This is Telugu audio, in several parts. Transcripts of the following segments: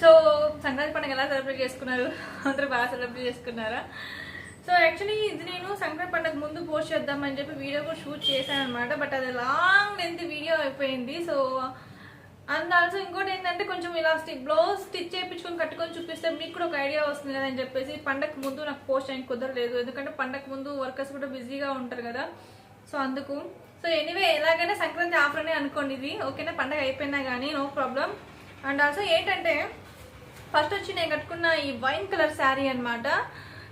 సో సంక్రాంతి పండుగ ఎలా సెలబ్రేట్ చేసుకున్నారు? అందరూ బాగా సెలబ్రేట్ చేసుకున్నారా? సో యాక్చువల్లీ ఇది నేను సంక్రాంతి పండుగ ముందు పోస్ట్ చేద్దామని చెప్పి వీడియో కూడా షూట్ చేశాను అనమాట బట్ అది లాంగ్ లెంత్ వీడియో అయిపోయింది. సో అండ్ ఆల్సో ఇంకోటి ఏంటంటే కొంచెం ఇలా బ్లౌజ్ స్టిచ్ చేయించుకొని కట్టుకొని చూపిస్తే మీకు కూడా ఒక ఐడియా వస్తుంది కదా అని చెప్పేసి. పండగ ముందు నాకు పోస్ట్ చేయడానికి కుదరలేదు. ఎందుకంటే పండగ ముందు వర్కర్స్ కూడా బిజీగా ఉంటారు కదా. సో అందుకు. సో ఎనీవే ఎలాగైనా సంక్రాంతి ఆఫర్ అనే అనుకోండి ఇది. ఓకేనా? పండగ అయిపోయినా కానీ నో ప్రాబ్లం. అండ్ ఆల్సో ఏంటంటే ఫస్ట్ వచ్చి నేను కట్టుకున్న ఈ వైన్ కలర్ శారీ అన్నమాట.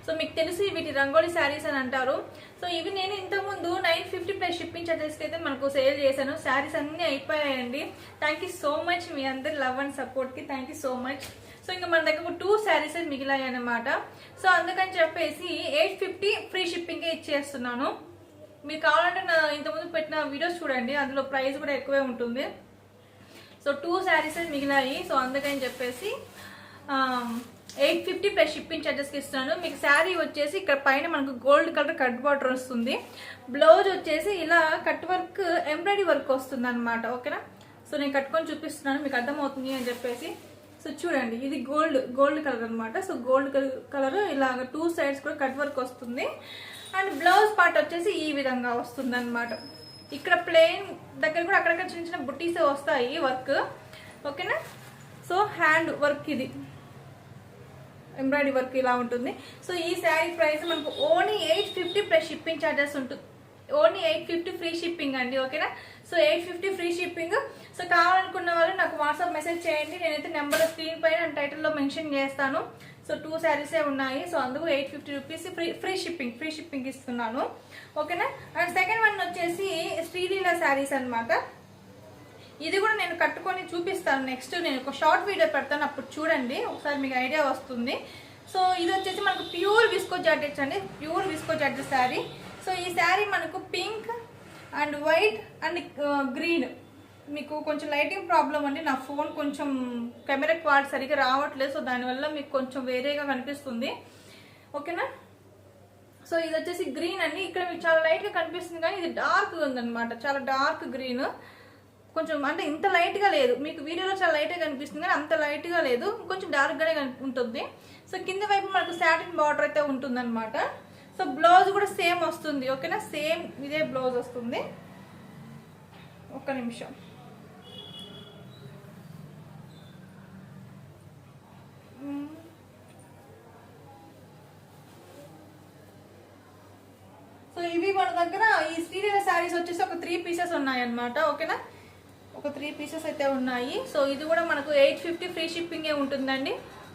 సో మీకు తెలిసి వీటి రంగోలి శారీస్ అని అంటారు. సో ఇవి నేను ఇంతకుముందు nine fifty plus shipping charges అయితే మనకు సేల్ చేశాను. శారీస్ అన్నీ అయిపోయాయండి. థ్యాంక్ యూ సో మచ్ మీ అందరి love and సపోర్ట్కి thank you so much so ఇంకా మన దగ్గర టూ శారీస్ మిగిలాయి అనమాట సో అందుకని చెప్పేసి ఎయిట్ ఫిఫ్టీ ఫ్రీ షిప్పింగే ఇచ్చేస్తున్నాను. మీకు కావాలంటే నా ఇంతకుముందు పెట్టిన వీడియోస్ చూడండి. అందులో ప్రైస్ కూడా ఎక్కువే ఉంటుంది. సో టూ శారీస్ మిగిలాయి. సో అందుకని చెప్పేసి ఎయిట్ ఫిఫ్టీ ప్లస్ షిప్పింగ్ ఛార్జెస్కి ఇస్తున్నాను మీకు శారీ వచ్చేసి ఇక్కడ పైన మనకు గోల్డ్ కలర్ కట్ బార్డర్ వస్తుంది. బ్లౌజ్ వచ్చేసి ఇలా కట్ వర్క్ ఎంబ్రాయిడరీ వర్క్ వస్తుంది అనమాట ఓకేనా సో నేను కట్టుకొని చూపిస్తున్నాను మీకు అర్థమవుతుంది అని చెప్పేసి. సో చూడండి ఇది గోల్డ్ గోల్డ్ కలర్ అనమాట సో గోల్డ్ కలర్ ఇలాగ టూ సైడ్స్ కూడా కట్ వర్క్ వస్తుంది. అండ్ బ్లౌజ్ పార్ట్ వచ్చేసి ఈ విధంగా వస్తుంది అనమాట ఇక్కడ ప్లెయిన్ దగ్గర కూడా అక్కడక్కడ చిన్న చిన్న బుట్టీసే వస్తాయి వర్క్ ఓకేనా సో హ్యాండ్ వర్క్ ఇది. ఎంబ్రాయిడరీ వర్క్ ఇలా ఉంటుంది. సో ఈ శారీ ప్రైస్ మనకు only eight fifty plus shipping charges ఉంటుంది only eight fifty free shipping అండి ఓకేనా so eight fifty free shipping so కావాలనుకున్న వాళ్ళు నాకు వాట్సాప్ మెసేజ్ చేయండి. నేనైతే నెంబర్ స్క్రీన్ పైన టైటిల్లో మెన్షన్ చేస్తాను. సో టూ శారీసే ఉన్నాయి. సో అందుకు eight fifty rupees free free shipping free shipping ఇస్తున్నాను. ఓకేనా అండ్ సెకండ్ వన్ వచ్చేసి శ్రీలీల శారీస్ అన్నమాట. ఇది కూడా నేను కట్టుకొని చూపిస్తాను. నెక్స్ట్ నేను ఒక షార్ట్ వీడియో పెడతాను. అప్పుడు చూడండి. ఒకసారి మీకు ఐడియా వస్తుంది. సో ఇది వచ్చేసి మనకు ప్యూర్ విస్కో జార్జెట్స్ అండి. Pure visco georgette sari so ఈ శారీ మనకు pink and white and green మీకు కొంచెం లైటింగ్ ప్రాబ్లం అండి. నా ఫోన్ కొంచెం కెమెరా క్వాలిటీ సరిగ్గా రావట్లేదు. సో దానివల్ల మీకు కొంచెం వేరేగా కనిపిస్తుంది. ఓకేనా సో ఇది వచ్చేసి గ్రీన్ అండి. ఇక్కడ మీకు చాలా లైట్గా కనిపిస్తుంది. కానీ ఇది డార్క్ ఉందన్నమాట. చాలా డార్క్ గ్రీన్ కొంచెం అంటే ఇంత లైట్గా లేదు. మీకు వీడియోలో చాలా లైట్గా కనిపిస్తుంది కానీ అంత లైట్గా లేదు. కొంచెం డార్క్గానే ఉంటుంది. సో కింద వైపు మనకు శాటిన్ బార్డర్ అయితే ఉంటుందన్నమాట. సో బ్లౌజ్ కూడా సేమ్ వస్తుంది. ఓకేనా? సేమ్ ఇదే బ్లౌజ్ వస్తుంది. ఒక్క నిమిషం. సో ఇవి మన దగ్గర ఈ సీరియల్ శారీస్ వచ్చేసి ఒక త్రీ పీసెస్ ఉన్నాయన్నమాట. ఓకేనా? ఒక త్రీ పీసెస్ అయితే ఉన్నాయి. సో ఇది కూడా మనకు ఎయిట్ ఫిఫ్టీ ఫ్రీ షిప్పింగే ఉంటుందండి.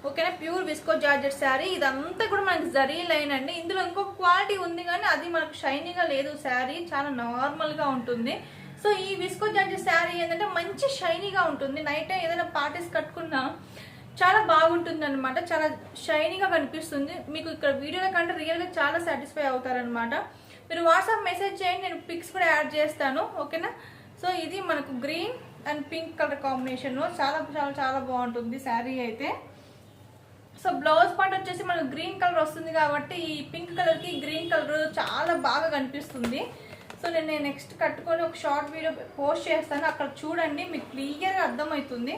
ఓకేనా? Pure visco georgette sari. ఇదంతా కూడా మనకి జరీ లైన్ అండి. ఇందులో ఇంకొక క్వాలిటీ ఉంది కానీ అది మనకు షైనీగా లేదు శారీ. చాలా నార్మల్గా ఉంటుంది. సో ఈ విస్కో జార్జెట్ శారీ ఏంటంటే మంచి షైనీగా ఉంటుంది. నైట్ టైం ఏదైనా పార్టీస్ కట్టుకున్నా చాలా బాగుంటుంది అనమాట చాలా షైనీగా కనిపిస్తుంది. మీకు ఇక్కడ వీడియోలో కంటే రియల్గా చాలా సాటిస్ఫై అవుతారనమాట మీరు వాట్సాప్ మెసేజ్ చేయండి. నేను పిక్స్ కూడా యాడ్ చేస్తాను. ఓకేనా? సో ఇది మనకు green and pink colour combination చాలా చాలా చాలా బాగుంటుంది శారీ అయితే. సో బ్లౌజ్ పార్ట్ వచ్చేసి మనకు గ్రీన్ కలర్ వస్తుంది కాబట్టి ఈ పింక్ కలర్కి గ్రీన్ కలర్ చాలా బాగా కనిపిస్తుంది. సో నేను నెక్స్ట్ కట్టుకొని ఒక షార్ట్ వీడియో పోస్ట్ చేస్తాను. అక్కడ చూడండి మీకు క్లియర్గా అర్థమవుతుంది.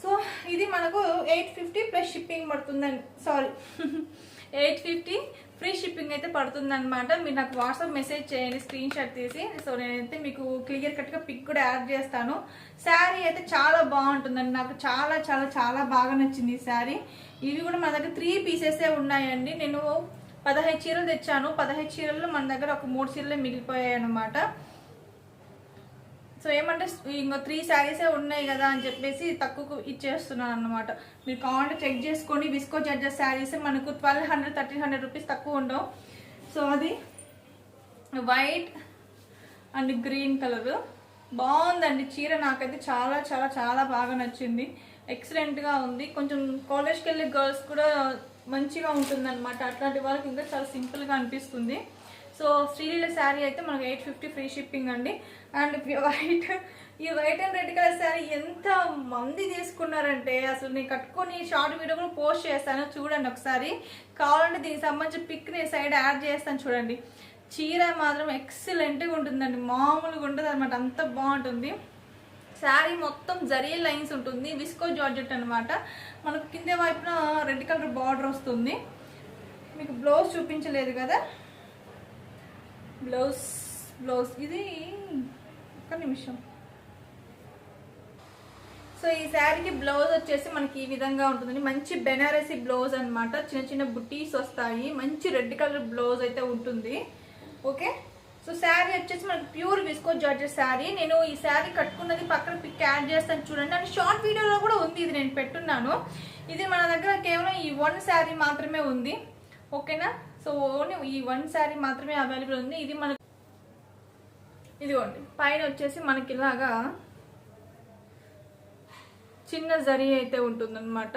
సో ఇది మనకు ఎయిట్ ఫిఫ్టీ ప్లస్ షిప్పింగ్ పడుతుందండి sorry. Eight fifty free shipping అయితే పడుతుంది అనమాట మీరు నాకు వాట్సాప్ మెసేజ్ చేయండి స్క్రీన్ షాట్ తీసి. సో నేనైతే మీకు క్లియర్ కట్గా పిక్ కూడా యాడ్ చేస్తాను. శారీ అయితే చాలా బాగుంటుందండి. నాకు చాలా చాలా చాలా బాగా నచ్చింది ఈ శారీ. ఇవి కూడా మన దగ్గర త్రీ పీసెసే ఉన్నాయండి. నేను పదహైదు చీరలు తెచ్చాను. పదహైదు చీరల్లో మన దగ్గర ఒక మూడు చీరలే మిగిలిపోయాయి అనమాట సో ఏమంటే ఇంకో త్రీ శారీసే ఉన్నాయి కదా అని చెప్పేసి తక్కువకు ఇచ్చేస్తున్నాను అనమాట మీరు కావాలంటే చెక్ చేసుకోండి. విస్కో జడ్జెస్ శారీస్ మనకు twelve hundred thirteen hundred rupees తక్కువ ఉండవు. సో అది వైట్ అండ్ గ్రీన్ కలర్ బాగుందండి. చీర నాకైతే చాలా చాలా చాలా బాగా నచ్చింది. ఎక్సలెంట్గా ఉంది. కొంచెం కాలేజ్కి వెళ్ళే గర్ల్స్ కూడా మంచిగా ఉంటుంది అనమాట అట్లాంటి వాళ్ళకి ఇంకా చాలా సింపుల్గా అనిపిస్తుంది. సో శ్రీలీల శారీ అయితే మనకు ఎయిట్ ఫిఫ్టీ ఫ్రీ షిప్పింగ్ అండి. అండ్ వైట్ ఈ white and red colour sari ఎంత మంది తీసుకున్నారంటే అసలు నేను కట్టుకొని షార్ట్ వీడియో కూడా పోస్ట్ చేస్తాను. చూడండి ఒకసారి. కావాలంటే దీనికి సంబంధించి పిక్ నేను సైడ్ యాడ్ చేస్తాను చూడండి. చీర మాత్రం ఎక్సలెంట్గా ఉంటుందండి. మామూలుగా ఉంటుంది అనమాట అంత బాగుంటుంది. శారీ మొత్తం జరీ లైన్స్ ఉంటుంది. విస్కో జార్జెట్ అనమాట మనకు కింద వైపున రెడ్ కలర్ బార్డర్ వస్తుంది. మీకు బ్లౌజ్ చూపించలేదు కదా? Blouse blouse. ఇది ఒక నిమిషం. సో ఈ శారీకి బ్లౌజ్ వచ్చేసి మనకి ఈ విధంగా ఉంటుందండి. మంచి బెనారసీ బ్లౌజ్ అనమాట చిన్న చిన్న బుట్టీస్ వస్తాయి. మంచి రెడ్ కలర్ బ్లౌజ్ అయితే ఉంటుంది. ఓకే? సో శారీ వచ్చేసి మనకి ప్యూర్ విస్కో జార్జెస్ శారీ. నేను ఈ శారీ కట్టుకున్నది పక్కన పిక్ యాడ్ చేస్తాను చూడండి. అండ్ షార్ట్ వీడియోలో కూడా ఉంది. ఇది నేను పెట్టున్నాను. ఇది మన దగ్గర కేవలం ఈ వన్ శారీ మాత్రమే ఉంది. ఓకేనా? సో ఓన్లీ ఈ వన్ శారీ మాత్రమే అవైలబుల్ ఉంది. ఇది మన ఇదిగోండి. పైన వచ్చేసి మనకి ఇలాగా చిన్న జరీ అయితే ఉంటుందన్నమాట.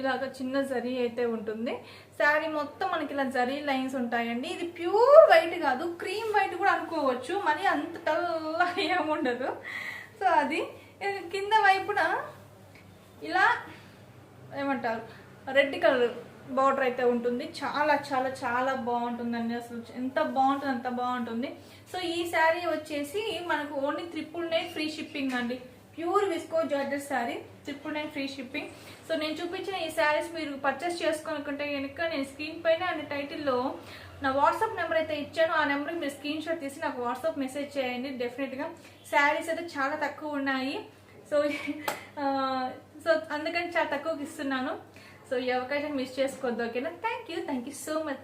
ఇలాగ చిన్న జరీ అయితే ఉంటుంది. శారీ మొత్తం మనకి ఇలా జరీ లైన్స్ ఉంటాయండి. ఇది ప్యూర్ వైట్ కాదు. క్రీమ్ వైట్ కూడా అనుకోవచ్చు. మరి అంత టల్లా ఏముండదు సో అది ఇది కింద వైపున ఇలా ఏమంటారు? Red colour. బార్డర్ అయితే ఉంటుంది. చాలా చాలా చాలా బాగుంటుందండి అసలు. ఎంత బాగుంటుంది అంత బాగుంటుంది. సో ఈ శారీ వచ్చేసి మనకు only triple nine free shipping అండి. Pure visco georgette sari triple nine free shipping so నేను చూపించిన ఈ శారీస్ మీరు పర్చేస్ చేసుకోనుకుంటే కనుక నేను స్క్రీన్ పైన అండ్ టైటిల్లో నా వాట్సాప్ నెంబర్ అయితే ఇచ్చాను. ఆ నెంబర్కి మీరు స్క్రీన్ షాట్ తీసి నాకు వాట్సాప్ మెసేజ్ చేయండి. డెఫినెట్గా శారీస్ అయితే చాలా తక్కువ ఉన్నాయి. సో సో అందుకని చాలా తక్కువకి ఇస్తున్నాను. సో ఈ అవకాశం మిస్ చేసుకోవద్దు ఓకేనా thank you thank you so much